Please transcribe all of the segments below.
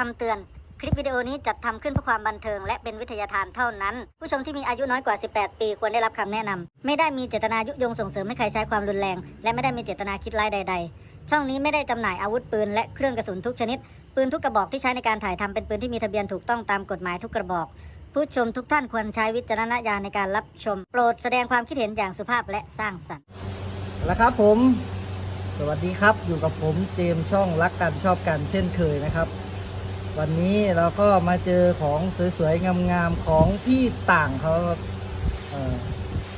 คำเตือน คลิปวิดีโอนี้จัดทำขึ้นเพื่อความบันเทิง และเป็นวิทยาทานเท่านั้น ผู้ชมที่มีอายุน้อยกว่า 18 ปีควรได้รับคำแนะนำไม่ได้มีเจตนายุยงส่งเสริมให้ใครใช้ความรุนแรง และไม่ได้มีเจตนาคิดร้ายใด ๆ ช่องนี้ไม่ได้จำหน่ายอาวุธปืนและเครื่องกระสุนทุกชนิด ปืนทุกกระบอกที่ใช้ในการถ่ายทำเป็นปืนที่มีทะเบียนถูกต้องตามกฎหมายทุกกระบอก ผู้ชมทุกท่านควรใช้วิจารณญาณในการรับชม โปรดแสดงความคิดเห็นอย่างสุภาพและสร้างสรรค์แล้วครับผม สวัสดีครับ อยู่กับผมเจมส์ช่องรักกันชอบกันเช่นเคยนะครับ วันนี้เราก็มาเจอของสวยๆ งามๆ ของพี่ต่างเขา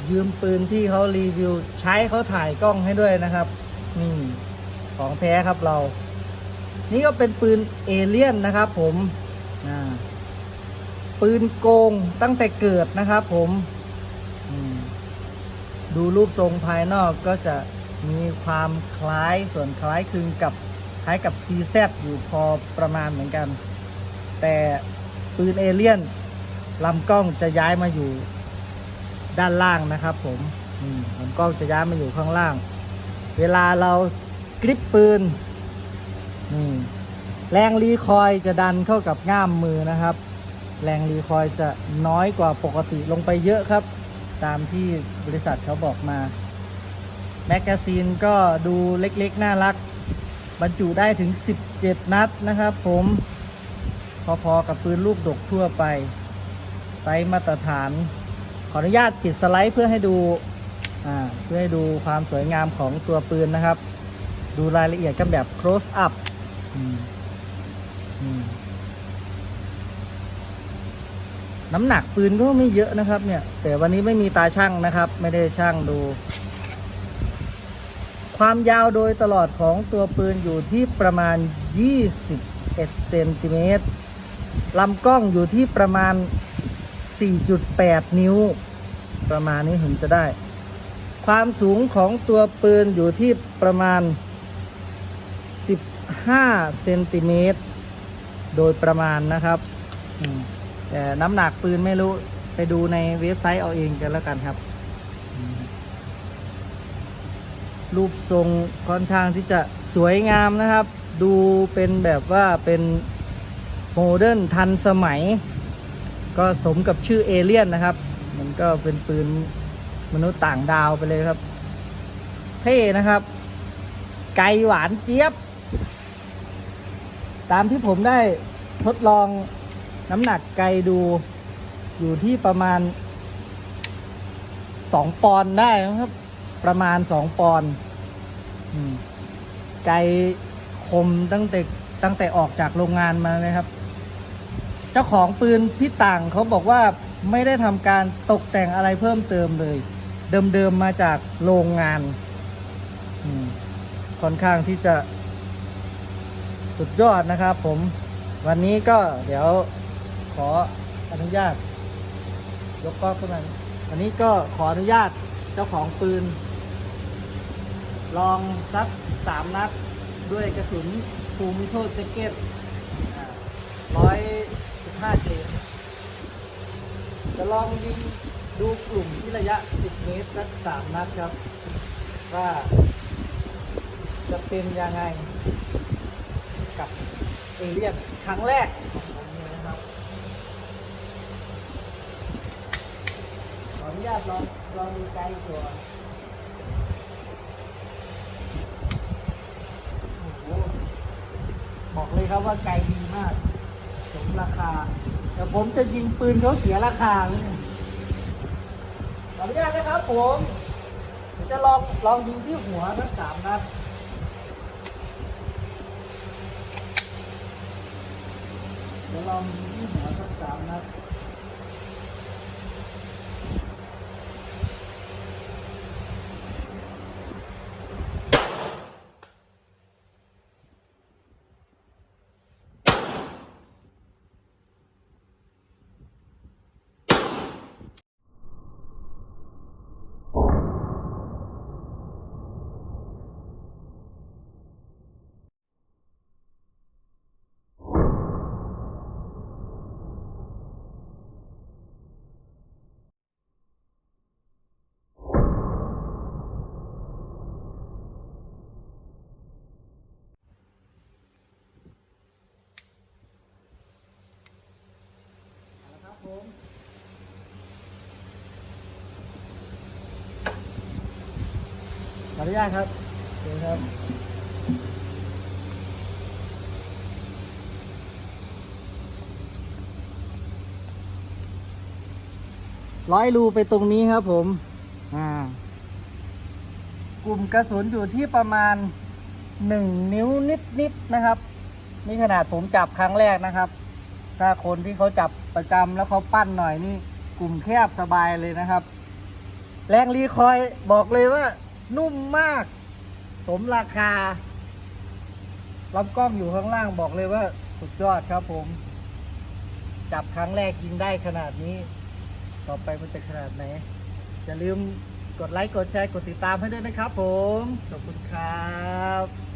เยืมปืนที่เขารีวิวใช้เขาถ่ายกล้องให้ด้วยนะครับนี่ของแท้ครับเรา นี่ก็เป็นปืนเอเลี่ยนนะครับ ผมปืนโกงตั้งแต่เกิดนะครับผมมดูรูปทรงภายนอกก็จะมีความคล้ายส่วนคล้ายคลึงกับ คล้ายกับ CZ อยู่พอประมาณเหมือนกัน แต่ปืนเอเลี่ยนลำกล้องจะย้ายมาอยู่ด้านล่างนะครับ ผมลำกล้องจะย้ายมาอยู่ข้างล่าง เวลาเรากริปปืนแรงรีคอยจะดันเข้ากับง่ามมือนะครับ แรงรีคอยจะน้อยกว่าปกติลงไปเยอะครับ ตามที่บริษัทเขาบอกมา แมกกาซีนก็ดูเล็กๆ น่ารัก บรรจุได้ถึง 17 นัดนะครับผมพอๆกับปืนลูกดกทั่วไปไซส์มาตรฐาน ขออนุญาตปิดสไลด์เพื่อให้ดูเพื่อให้ดูความสวยงามของตัวปืนนะครับ ดูรายละเอียดกันแบบ close up อืมอืมน้ำหนักปืนก็ไม่เยอะนะครับเนี่ย แต่วันนี้ไม่มีตาช่างนะครับ ไม่ได้ช่างดู ความยาวโดยตลอดของตัวปืนอยู่ที่ประมาณ 21เซนติเมตรลำกล้องอยู่ที่ประมาณ 4.8 นิ้ว ประมาณนี้เห็นจะได้ ความสูงของตัวปืนอยู่ที่ประมาณ 15เซนติเมตรโดยประมาณนะครับ แต่น้ำหนักปืนไม่รู้ ไปดูในเว็บไซต์เอาเองกันแล้วกันครับ รูปทรงค่อนข้างที่จะสวยงามนะครับ ดูเป็นแบบว่าเป็นโมเดิร์นทันสมัย ก็สมกับชื่อเอเลี่ยนนะครับ มันก็เป็นปืนมนุษย์ต่างดาวไปเลยครับ เท่นะครับ ไกหวานเจี๊ยบ ตามที่ผมได้ทดลองน้ำหนักไกดูอยู่ที่ประมาณสองปอนด์ได้นะครับ ประมาณสองปอนด์ไกลคมตั้งแต่ตั้งแต่ออกจากโรงงานมาเลยครับ เจ้าของปืนพี่ต่างเขาบอกว่าไม่ได้ทำการตกแต่งอะไรเพิ่มเติมเลย เดิมๆมาจากโรงงานค่อนข้างที่จะสุดยอดนะครับผมวันนี้ก็เดี๋ยวขออนุญาต ยกกล้องขึ้นมาอันนี้ก็ขออนุญาตเจ้าของปืน ลองสักสามนัดด้วยกระสุนฟูมิโทแจ็กเก็ตร้อยสิบห้าเจจะลองยิงดูกลุ่มที่ระยะ 10 เมตรสักสามนัดครับ ว่าจะเป็นยังไง กับเอเลียนครั้งแรกของผมเลยนะครับขออนุญาตลองลองดูไกลตัวโอ้โห บอกเลยครับว่าไกลดีมากสมราคาแต่ผมจะยิงปืนเขาเสียราคาเลยขออนุญาตนะครับผมเดี๋ยวจะลองลองยิงที่หัวทั้งสามนัดเดี๋ยวลองยิงที่หัวสักสามนัด มขออนุญาตครับเดี๋ยวครับ ร้อยรูไปตรงนี้ครับผม อ่า กลุ่มกระสุนอยู่ที่ประมาณหนึ่งนิ้วนิดๆนะครับ นี่ขนาดผมจับครั้งแรกนะครับ ถ้าคนที่เขาจับประจำแล้วเขาปั้นหน่อยนี่ กลุ่มแคบสบายเลยนะครับ แรงรีคอยล์บอกเลยว่า นุ่มมาก สมราคาลำกล้องอยู่ข้างล่างบอกเลยว่า สุดยอดครับผม จับครั้งแรกยิงได้ขนาดนี้ ต่อไปมันจะขนาดไหน อย่าลืมกดไลค์ กดแชร์ กดติดตามให้ด้วยนะครับผม ขอบคุณครับ